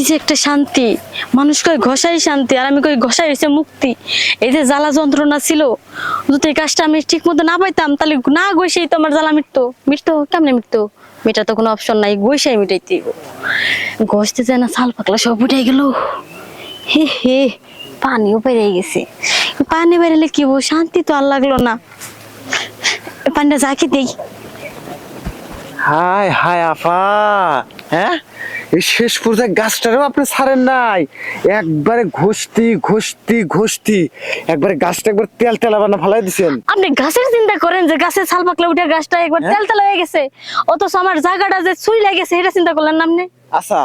কি যে একটা শান্তি, মানুষ কয় ঘষাই শান্তি আর আমি কই ঘষাই হয়েছে মুক্তি। এই যে জ্বালা যন্ত্রণা ছিল, যদি এই কাজটা আমি ঠিক মতো না পাইতাম, তাহলে না গইসেই তো আমার জ্বালা মিটতো। মিটতো কেমনে মিটতো? মিটা তো কোনো অপশন নাই গইসাই মিটাইতে ঘষতে যায় না, ছাল পাকলা সব উঠে গেল। হে হে, পানিও বেড়ে গেছে। পানি বেরোলে কি হব? শান্তি তো আর লাগল না। পানিটা যাকে দেই। হাই হাই আফা! হ্যাঁ? এই শেষ পর্যায়ে গাছটারও আপনি ছাড়েন নাই। একবারে ঘষতি ঘষতি ঘষতি। একবারে গাছটা একবার তেল তেলা বানা ফালাই দিছেন। আপনি গাছের চিন্তা করেন যে গাছের ছাল পাকলে উঠে গাছটা একবার হ্যাঁ? তেল তেল হয়ে গেছে। অথচ আমার জায়গাটা যে ছুই লেগেছে এটা চিন্তা করলেন না আপনি? আচ্ছা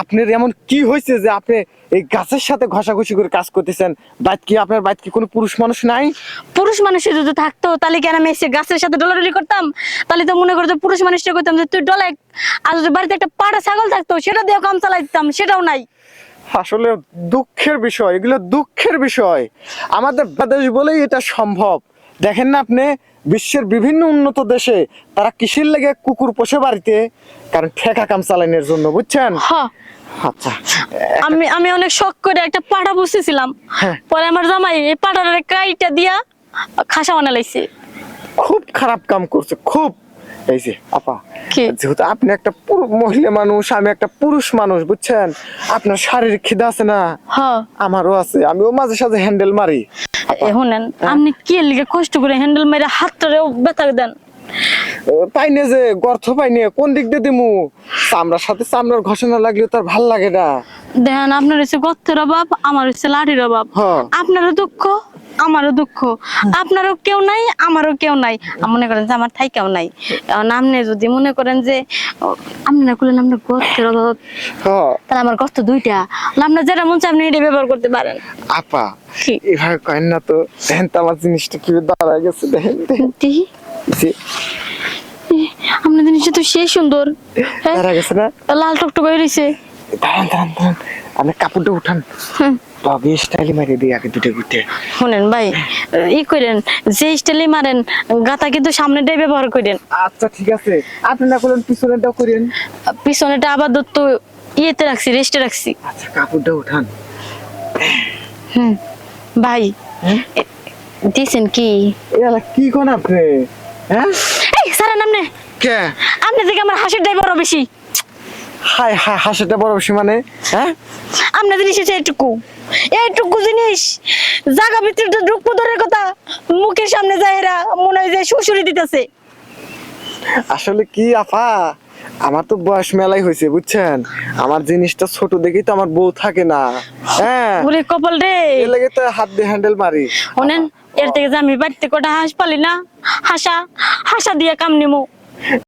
আপনার এমন কি হয়েছে যে আপনি এই গাছের সাথে ঘষাঘষি করে কাজ করতেছেন? বাইত কি আপনার বাইত কি কোনো পুরুষ মানুষ নাই? পুরুষ মানুষ যদি থাকতো তাহলে কি আর আমি এসে গাছের সাথে ডলাডলি করতাম? তাহলে তো মনে করতো পুরুষ মানুষটা করতাম যে তুই ডলে আর যদি বাড়িতে একটা পাড়া ছাগল থাকতো সেটা দিয়ে কাম চালাই দিতাম সেটাও নাই। আসলে দুঃখের বিষয় এগুলো দুঃখের বিষয়। আমাদের বাংলাদেশ বলেই এটা সম্ভব। দেখেন না আপনি বিশ্বের বিভিন্ন উন্নত দেশে তারা কিসের লেগে কুকুর পোষে বাড়িতে? কারণ ঠেকা কাম চালানোর জন্য বুঝছেন? আচ্ছা। আমি আমি অনেক শখ করে একটা পাড়া বসেছিলাম। হ্যাঁ। পরে আমার জামাই এই পাড়ার কাইটা দিয়া খাসা বানালাইছে খুব খারাপ কাম করছে খুব। এই যে আপা যেহেতু আপনি একটা মহিলা মানুষ আমি একটা পুরুষ মানুষ বুঝছেন? আপনার শারীরিক খিদা আছে না? আমারও আছে আমিও মাঝে সাঝে হ্যান্ডেল মারি। শুনেন আপনি কি লিগে কষ্ট করে হ্যান্ডেল মেরে হাতটারে ব্যথা দেন? পাইনে যে গর্থ পাইনে কোন দিক দিয়ে দিমু? চামড়ার সাথে চামড়ার ঘষণা লাগলে তার ভালো লাগে না। দেখেন আপনার হচ্ছে গর্তের অভাব আমার হচ্ছে লাঠির অভাব। হ্যাঁ। আপনারও দুঃখ? আমারও দুঃখ। আপনারও কেউ নাই আমারও কেউ নাই। মনে করেন যে আমার ঠাই কেউ নাই। আপনি যদি মনে করেন যে আপনি না করলেন আপনার গর্তের অভাব। তাহলে আমার গর্ত দুইটা। আপনার যেটা মন আপনি এটা ব্যবহার করতে পারেন। আপা? এভাবে কয়েন না তো। দেখেন তো আমার জিনিসটা কি দাঁড়ায় গেছে দেখেন। আপনার জিনিসটা তো সেই সুন্দর। হ্যাঁ? গেছে না? লাল টকটক হয়ে রয়েছে দাঁড়ান দাঁড়ান দাঁড়ান। আপনি কাপড়টা উঠান। হুম। তবে স্টাইলি দিই আগে দুটো ঘুরতে। শুনেন ভাই ই করেন যে স্টাইলে মারেন গাতা কিন্তু সামনেটাই ব্যবহার করেন আচ্ছা ঠিক আছে। আপনি না করলেন পিছনেরটাও করেন। পিছনেটা আবার তো ইয়েতে রাখছি রেস্টে রাখছি। আচ্ছা কাপড়টা উঠান। হুম ভাই? দিছেন কি? এলা কি কোন আপনি? হ্যাঁ? এই সারা নামনে কে? আপনি থেকে আমার হাসির ড্রাইভার বেশি। হাই হাই হাসিটা বড় বেশি মানে? হ্যাঁ? আপনার জিনিস হচ্ছে এইটুকু। এইটুকু জিনিস জাগা ভিতরে তো ধরে কথা। মুখের সামনে যায় এরা মনে হয় যে শ্বশুরি দিতেছে। আসলে কি আফা আমার তো বয়স মেলাই হয়েছে বুঝছেন? আমার জিনিসটা ছোট দেখেই তো আমার বউ থাকে না। হ্যাঁ। ওরে কপাল রে। এর লাগে তো হাত দিয়ে হ্যান্ডেল মারি। শোনেন এর থেকে যে আমি বাড়িতে কটা হাঁস পালি না? হাসা হাসা দিয়ে কাম নিমো।